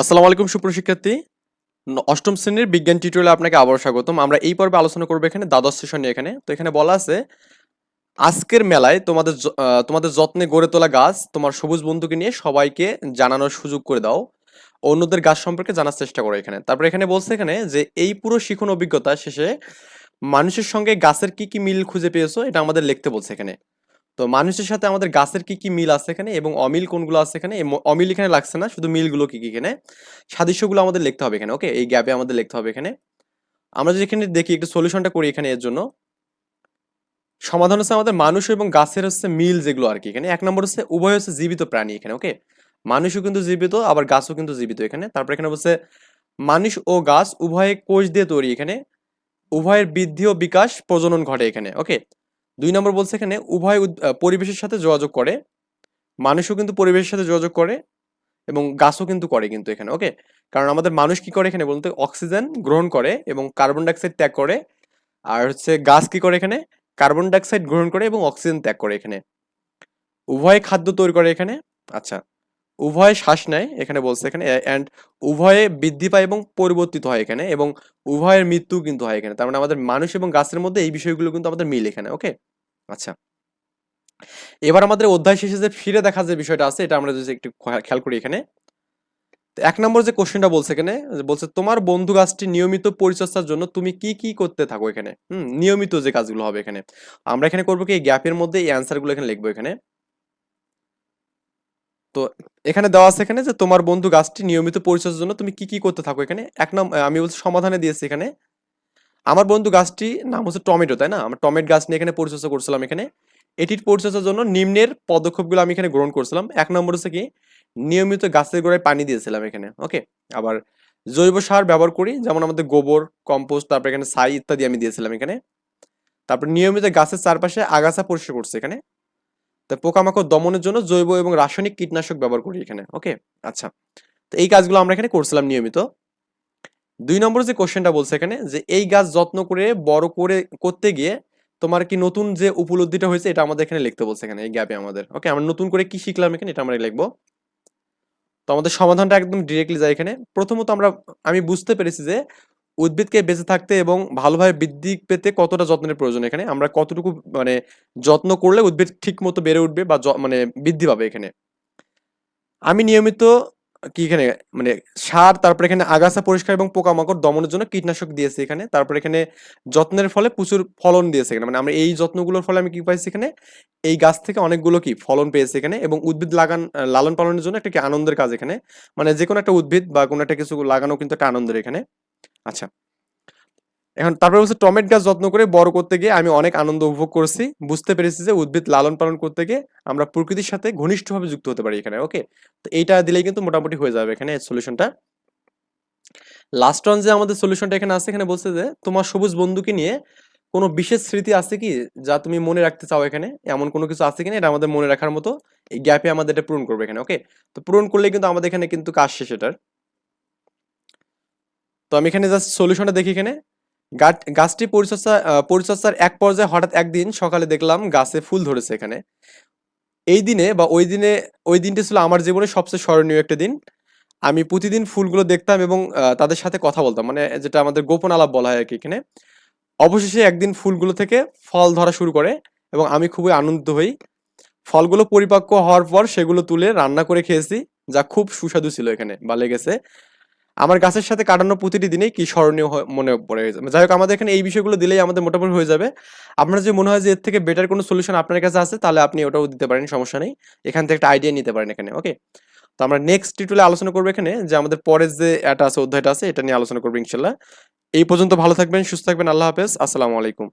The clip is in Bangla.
আসসালামু আলাইকুম সুপ্রশিক্ষার্থী অষ্টম শ্রেণির বিজ্ঞান টিউটোরিয়ালে আপনাকে আবারও স্বাগতম। আমরা এই পর্বে আলোচনা করব এখানে, দ্বাদশ সেশন এখানে। তো এখানে বলা আছে, আজকের মেলায় তোমাদের তোমাদের যত্নে গড়ে তোলা গাছ, তোমার সবুজ বন্ধুকে নিয়ে সবাইকে জানানোর সুযোগ করে দাও। অন্যদের গাছ সম্পর্কে জানার চেষ্টা করো এখানে। তারপরে এখানে বলছে এখানে যে, এই পুরো শিখন অভিজ্ঞতা শেষে মানুষের সঙ্গে গাছের কি কি মিল খুঁজে পেয়েছ, এটা আমাদের লিখতে বলছে এখানে। তো মানুষের সাথে আমাদের গাছের কি কি মিল আছে এখানে এবং অমিল কোনগুলো আছে এখানে? অমিল এখানে লাগছে না, শুধু মিলগুলো কি কি এখানে? সাদৃশ্যগুলো আমাদের লিখতে হবে এখানে ওকে এই গ্যাপে আমাদের লিখতে হবে এখানে। আমরা যদি এখানে দেখি, একটু সলিউশনটা করি এখানে এর জন্য। সমাধান হচ্ছে আমাদের মানুষ এবং গাছের হচ্ছে মিল যেগুলো আর কি এখানে। এক নম্বর হচ্ছে উভয় হচ্ছে জীবিত প্রাণী এখানে ওকে মানুষও কিন্তু জীবিত, আবার গাছও কিন্তু জীবিত এখানে। তারপর এখানে বলছে, মানুষ ও গাছ উভয়ে কোষ দিয়ে তৈরি এখানে। উভয়ের বৃদ্ধি ও বিকাশ প্রজনন ঘটে এখানে ওকে দুই নম্বর বলছে এখানে উভয় পরিবেশের সাথে যোগাযোগ করে, মানুষও কিন্তু পরিবেশের সাথে যোগাযোগ করে এবং গাছও কিন্তু করে কিন্তু এখানে ওকে কারণ আমাদের মানুষ কি করে এখানে বলতে অক্সিজেন গ্রহণ করে এবং কার্বন ডাইঅক্সাইড ত্যাগ করে, আর হচ্ছে গাছ কি করে এখানে? কার্বন ডাইঅক্সাইড গ্রহণ করে এবং অক্সিজেন ত্যাগ করে এখানে। উভয় খাদ্য তৈরি করে এখানে আচ্ছা উভয়ে শ্বাস নেয় এখানে বলছে এখানে অ্যান্ড উভয়ে বৃদ্ধি পায় এবং পরিবর্তিত হয় এখানে এবং উভয়ের মৃত্যু কিন্তু হয় এখানে। তার মানে আমাদের মানুষ এবং গাছের মধ্যে এই বিষয়গুলো কিন্তু আমাদের মিল এখানে ওকে আচ্ছা। এবার আমাদের অধ্যায় শেষে যে ফিরে দেখা যে বিষয়টা আছে, এটা আমরা যদি একটু খেয়াল করি এখানে। এক নম্বর যে কোশ্চেনটা বলছে এখানে বলছে, তোমার বন্ধু গাছটি নিয়মিত পরিচর্যার জন্য তুমি কি কি করতে থাকো এখানে? হুম, নিয়মিত যে কাজগুলো হবে এখানে। আমরা এখানে করব কি গ্যাপের মধ্যে এই অ্যান্সারগুলো এখানে লিখব এখানে। তো এখানে দেওয়া আছে এখানে যে, তোমার বন্ধু গাছটি নিয়মিত পরিচর্যার জন্য তুমি কি কি করতে থাকো এখানে? এক নাম, আমি বলছি, সমাধানে দিয়েছি এখানে। আমার বন্ধু গাছটি নাম হচ্ছে টমেটো, তাই না? আমার টমেটো গাছ নিয়ে এখানে পরিচর্যা করছিলাম এখানে। এটির পরিচর্যার জন্য নিম্নের পদক্ষেপগুলো আমি এখানে গ্রহণ করছিলাম। এক নম্বর হচ্ছে কি, নিয়মিত গাছের গোড়ায় পানি দিয়েছিলাম এখানে, ওকে? আবার জৈব সার ব্যবহার করি, যেমন আমাদের গোবর, কম্পোস্ট, তারপর এখানে ছাই ইত্যাদি আমি দিয়েছিলাম এখানে। তারপর নিয়মিত গাছের চারপাশে আগাছা পরিষ্কার করছে এখানে। তা পোকামাকড় দমনের জন্য জৈব এবং রাসায়নিক কীটনাশক ব্যবহার করি এখানে, ওকে? আচ্ছা তো এই কাজগুলো আমরা এখানে করছিলাম নিয়মিত। দুই নম্বর যে কোশ্চেনটা বলছে এখানে, যে এই গাছ যত্ন করে, বড় করে, করতে গিয়ে তোমার কি নতুন যে উপলব্ধিটা হয়েছে, এটা আমাদের এখানে লিখতে বলছে এখানে, এই গ্যাপে আমাদের। ওকে আমরা নতুন করে কি শিখলাম এখানে, এটা আমরা লিখব। তো আমাদের সমাধানটা একদম ডিরেক্টলি যায় এখানে। প্রথমত আমরা, আমি বুঝতে পেরেছি যে উদ্ভিদকে বেঁচে থাকতে এবং ভালোভাবে বৃদ্ধি পেতে কতটা যত্নের প্রয়োজন এখানে। আমরা কতটুকু মানে যত্ন করলে উদ্ভিদ ঠিক মতো বেড়ে উঠবে বা মানে বৃদ্ধি পাবে এখানে। আমি নিয়মিত কি এখানে মানে সার, তারপরে এখানে আগাছা পরিষ্কার এবং পোকামাকড় দমনের জন্য কীটনাশক দিয়েছে এখানে। তারপরে এখানে যত্নের ফলে প্রচুর ফলন দিয়েছে এখানে। মানে আমরা এই যত্নগুলোর ফলে আমি কি পাইছি এখানে, এই গাছ থেকে অনেকগুলো কি ফলন পেয়েছে এখানে এবং উদ্ভিদ লাগান, লালন পালনের জন্য একটা কি আনন্দের কাজ এখানে। মানে যে কোনো একটা উদ্ভিদ বা কোনো একটা কিছু লাগানো কিন্তু একটা আনন্দের এখানে। আচ্ছা। এখন তারপরে হচ্ছে টমেটো গাছ যত্ন করে বড় করতে গিয়ে আমি অনেক আনন্দ উপভোগ করেছি। বুঝতে পেরেছি যে উদ্ভিদ লালন পালন করতে গিয়ে আমরা প্রকৃতির সাথে ঘনিষ্ঠভাবে যুক্ত হতে পারি এখানে ওকে তো এইটা দিলেই কিন্তু মোটামুটি হয়ে যাবে এখানে সলিউশনটা লাস্ট অন যে আমাদের সলিউশনটা এখানে আছে, এখানে বলছে যে তোমার সবুজ বন্ধুকে নিয়ে কোনো বিশেষ স্মৃতি আছে কি যা তুমি মনে রাখতে চাও এখানে? এমন কোনো কিছু আছে কিনা এটা আমাদের মনে রাখার মতো এই গ্যাপে আমাদের এটা পূরণ করবে এখানে ওকে তো পূরণ করলে কিন্তু আমাদের এখানে কিন্তু কাজ শেষ এটার। তো আমি এখানে জাস্ট সলিউশনটা দেখি এখানে। গাছটি পরিচর্যা পরিচর্যার এক পর্যায়ে হঠাৎ একদিন সকালে দেখলাম গাছে ফুল ধরেছে এখানে। এই দিনে বা ওই দিনে, ওই দিনটা ছিল আমার জীবনে সবচেয়ে স্মরণীয় একটা দিন। আমি প্রতিদিন ফুলগুলো দেখতাম এবং তাদের সাথে কথা বলতাম মানে যেটা আমাদের গোপন আলাপ বলা হয় আর কি এখানে। অবশেষে একদিন ফুলগুলো থেকে ফল ধরা শুরু করে এবং আমি খুবই আনন্দিত হই। ফলগুলো পরিপক্ক হওয়ার পর সেগুলো তুলে রান্না করে খেয়েছি, যা খুব সুস্বাদু ছিল এখানে বা লেগেছে। আমার গাছের সাথে কাটানো প্রতিটি দিনেই কি স্মরণীয় মনে পড়ে যাবে যাই হোক, আমাদের এখানে এই বিষয়গুলো দিলেই আমাদের মোটামুটি হয়ে যাবে। আপনার যদি মনে হয় যে এর থেকে বেটার কোনো সলিউশন আপনার কাছে আছে, তাহলে আপনি ওটাও দিতে পারেন, সমস্যা নেই। এখান থেকে একটা আইডিয়া নিতে পারেন এখানে ওকে তো আমরা নেক্সট টিউটোরিয়ালে আলোচনা করব এখানে যে আমাদের পরের যে এটা আছে, অধ্যায়টা আছে, এটা নিয়ে আলোচনা করব ইনশাল্লাহ এই পর্যন্ত ভালো থাকবেন, সুস্থ থাকবেন, আল্লাহ হাফেজ, আসসালামু আলাইকুম।